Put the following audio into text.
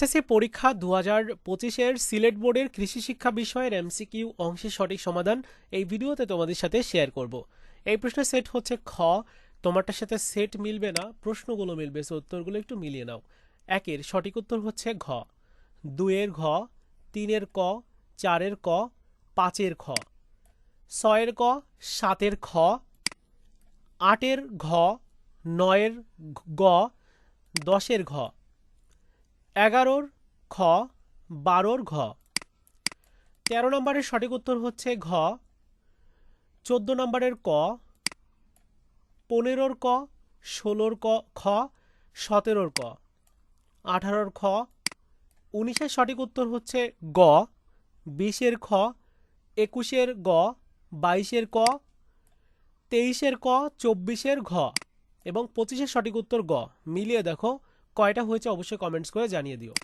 SSC পরীক্ষা দু হাজার পঁচিশের সিলেট বোর্ডের কৃষি শিক্ষা বিষয়ের এমসিকিউ অংশের সঠিক সমাধান এই ভিডিওতে তোমাদের সাথে শেয়ার করব। এই প্রশ্নের সেট হচ্ছে খ। তোমারটার সাথে সেট মিলবে না, প্রশ্নগুলো মিলবে সো উত্তরগুলো একটু মিলিয়ে নাও। একের সঠিক উত্তর হচ্ছে ঘ। দুয়ের ঘ, তিনের ক, চারের ক, পাঁচের খ। ছয়ের ক, সাতের খ। আটের ঘ, নয়ের গ দশের ঘ। এগারোর খ, বারোর ঘ। তেরো নম্বরের সঠিক উত্তর হচ্ছে ঘ। চোদ্দ নম্বরের ক। পনেরোর ক, ষোলোর ক, খ, সতেরোর ক। আঠারোর খ। উনিশের সঠিক উত্তর হচ্ছে গ। বিশের খ, একুশের গ, বাইশের ক, তেইশের ক, চব্বিশের ঘ। এবং পঁচিশের সঠিক উত্তর গ। মিলিয়ে দেখো। কয়টা হয়েছে অবশ্যই কমেন্টস করে জানিয়ে দিও।